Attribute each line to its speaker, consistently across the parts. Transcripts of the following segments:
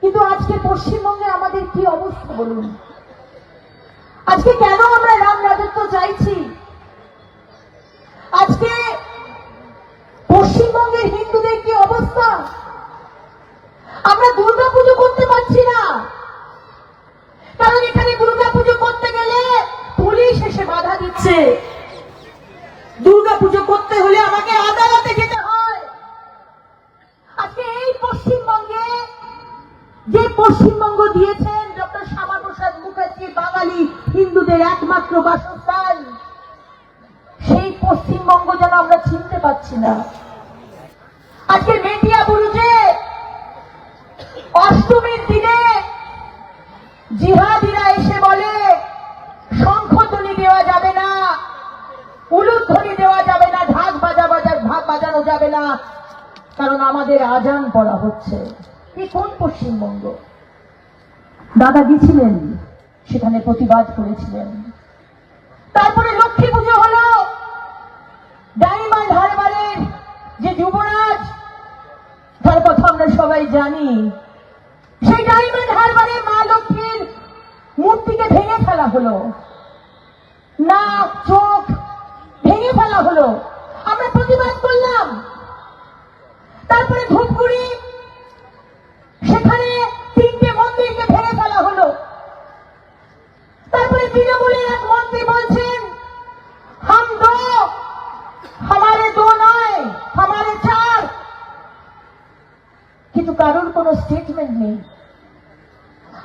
Speaker 1: কিন্তু আজকে পশ্চিমবঙ্গে আমাদের কি অবস্থা বলুন? আজকে কেন আমরা রাম রাজত্ব চাইছি? আজকে পশ্চিমবঙ্গের হিন্দুদের পশ্চিমবঙ্গ যেন আমরা চিনতে পারছি না। আজকে মেটিয়া বুরুজে অষ্টমীর দিনে জিহাদিরা এসে বলে শঙ্খধ্বনি দেওয়া যাবে না, উলুধ্বনি দেওয়া যাবে না, ঢাক বাজা বাজা, ঢাক বাজানো যাবে না। কারণ আমাদের আজান পড়া হচ্ছে। কি কোন পশ্চিমবঙ্গ? দাদা গেছিলেন সেখানে প্রতিবাদ করেছিলেন। তারপরে ডায়মন্ড হারবারের যে যুবরাজ, তার কথা আমরা সবাই জানি। সেই ডায়মন্ড হারবারে মা লক্ষ্মীর মূর্তিকে ভেঙে ফেলা হলো। নাক, চোখ ভেঙে ফেলা হলো। আমরা প্রতিবাদ করলাম কারোর কোনো স্টেটমেন্ট নেই।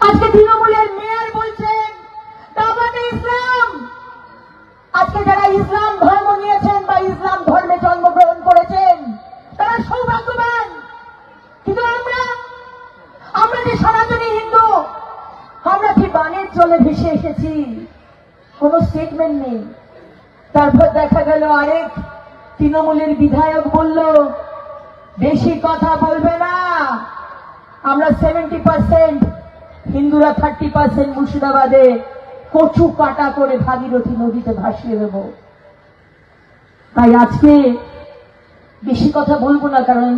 Speaker 1: আজকে তৃণমূলের মেয়র বলছেন ইসলাম। আজকে যারা ইসলাম ধর্ম নিয়েছেন বা ইসলাম ধর্মে জন্মগ্রহণ করেছেন, তারা সৌভাগ্যবান। কিন্তু আমরা আমরা যে সনাতনী হিন্দু, আমরা কি বানের জলে ভেসে এসেছি? কোনো স্টেটমেন্ট নেই। তারপর দেখা গেল আরেক তৃণমূলের বিধায়ক বলল বেশি কথা বলবে না। আমরা সেভেন্টি পার্সেন্ট হিন্দুরা থার্টি পার্সেন্ট মুর্শিদাবাদে কচু কাটা করে ভাগীরথী নদীতে ভাসিয়ে দেব। তাই আজকে বেশি কথা বলব না, কারণ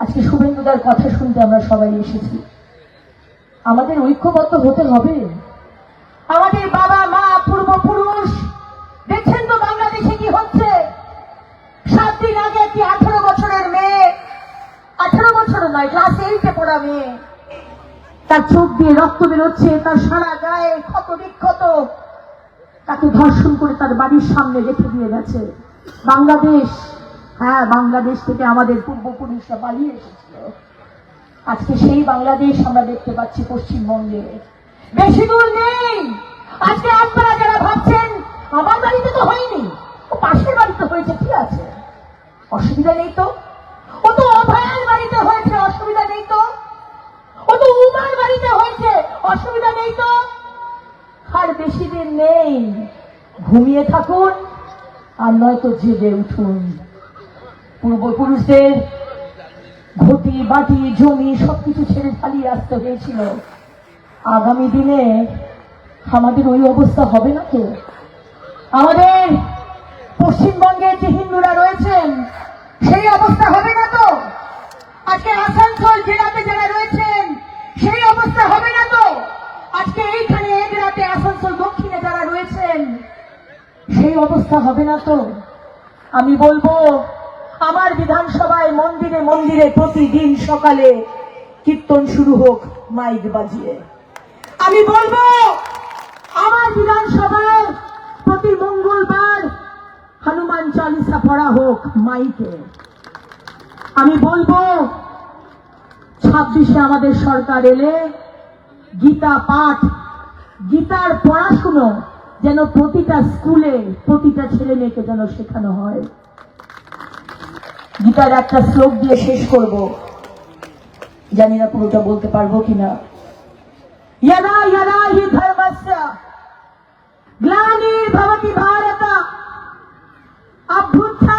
Speaker 1: আজকে শুভেন্দুদার কথা শুনতে আমরা সবাই এসেছি। আমাদের ঐক্যবদ্ধ হতে হবে। আমাদের বাবা মা পূর্বপুরুষ দেখছেন তো বাংলাদেশে কি হচ্ছে সাত দিন আগে একটি আঠারো বছরের মেয়ে আঠারো বছর নয়, ক্লাস এইটে পড়া মেয়ে। তার চোখ দিয়ে রক্ত বেরোচ্ছে, তার সারা গায়ে ক্ষত বিক্ষত। তাকে ধর্ষণ করে তার বাড়ির সামনে রেখে দিয়ে গেছে। বাংলাদেশ হ্যাঁ বাংলাদেশ থেকে আমাদের পূর্বপুরুষরা পালিয়ে এসেছিল। আজকে সেই বাংলাদেশ আমরা দেখতে পাচ্ছি পশ্চিমবঙ্গে। বেশি দূর নেই। আজকে আপনারা যারা ভাবছেন, আমার বাড়িতে তো হয়নি, ও পাশের বাড়িতে হয়েছে, ঠিক আছে। অসুবিধা নেই তো। দিন নেই। ঘুমিয়ে থাকুন আর নয়তো জেগে উঠুন। পূর্বপুরুষদের ঘটি, বাটি, জমি সবকিছু ছেড়ে পালিয়ে আসতে হয়েছিল। আগামী দিনে আমাদের ওই অবস্থা হবে না তো? আমাদের পশ্চিমবঙ্গের যে হিন্দুরা রয়েছেন, সেই অবস্থা হবে না তো? আজকে আসানসোল সেই অবস্থা হবে না তো? আমি বলব, আমার বিধানসভায় মন্দিরে মন্দিরে প্রতিদিন সকালে কীর্তন শুরু হোক, মাইক বাজিয়ে। আমি বলব, আমার বিধানসভায় প্রতি মঙ্গলবার হনুমান চালিসা পড়া হোক, মাইকে। আমি বলব, ছাব্বিশে আমাদের সরকার এলে গীতা পাঠ, গীতার পড়াশুনো যেন প্রতিটা স্কুলে প্রতিটা ছেলে মেয়েকে যেন শেখানো হয়। গীতার একটা শ্লোক দিয়ে শেষ করব। জানি না পুরোটা বলতে পারব কিনা। ইয়াদা ইয়াদা হি ধর্মস্য। গ্লানির ভবতি ভারত। অভ্যুত্থান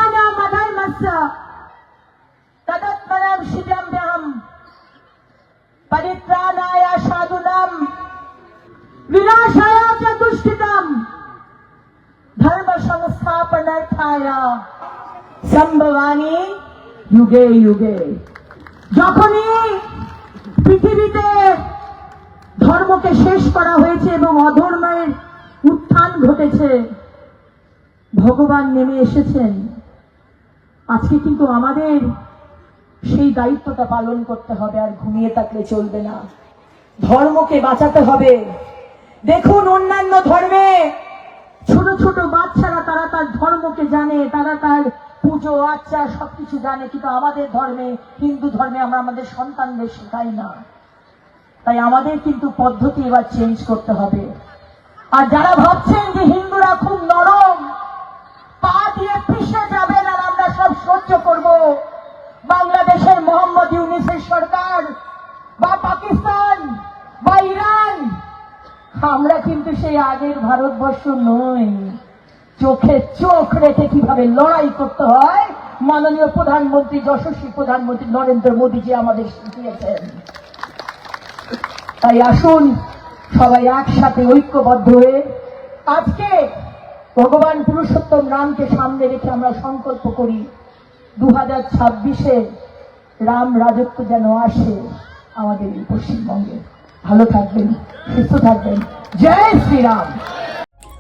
Speaker 1: পায়রা সম্ভবানী, যুগে যুগে। যখনই পৃথিবীতে ধর্মকে শেষ করা হয়েছে এবং অধর্মের উত্থান ঘটেছে, ভগবান নেমে এসেছেন। আজকে কিন্তু আমাদের সেই দায়িত্বটা পালন করতে হবে, আর ঘুমিয়ে থাকলে চলবে না। ধর্মকে বাঁচাতে হবে। দেখুন অন্যান্য ধর্ম জানে, তারা তার পুজো আচার সবকিছু জানে, কিন্তু আমাদের ধর্মে, হিন্দু ধর্মে আমরা আমাদের সন্তানদের শেখাই না। তাই আমাদের কিন্তু পদ্ধতি এবার চেঞ্জ করতে হবে। আর যারা ভাবছেন যে হিন্দুরা খুব নরম, পা দিয়ে পিষে যাবেন আর আমরা সব সহ্য করব। বাংলাদেশের মোহাম্মদ ইউনিসের সরকার, বা পাকিস্তান, বা ইরান, আমরা কিন্তু সেই আগের ভারতবর্ষ নই। চোখে চোখ রেখে কীভাবে লড়াই করতে হয়? মাননীয় প্রধানমন্ত্রী, যশস্বী প্রধানমন্ত্রী নরেন্দ্র মোদীজি আমাদের শিখিয়েছেন। তাই আসুন, সবাই একসাথে ঐক্যবদ্ধ হয়ে আজকে ভগবান পুরুষোত্তম রামকে সামনে রেখে আমরা সংকল্প করি দু হাজার ছাব্বিশে রাম রাজত্ব যেন আসে আমাদের পশ্চিমবঙ্গে। ভালো থাকবেন, সুস্থ থাকবেন। জয় শ্রীরাম।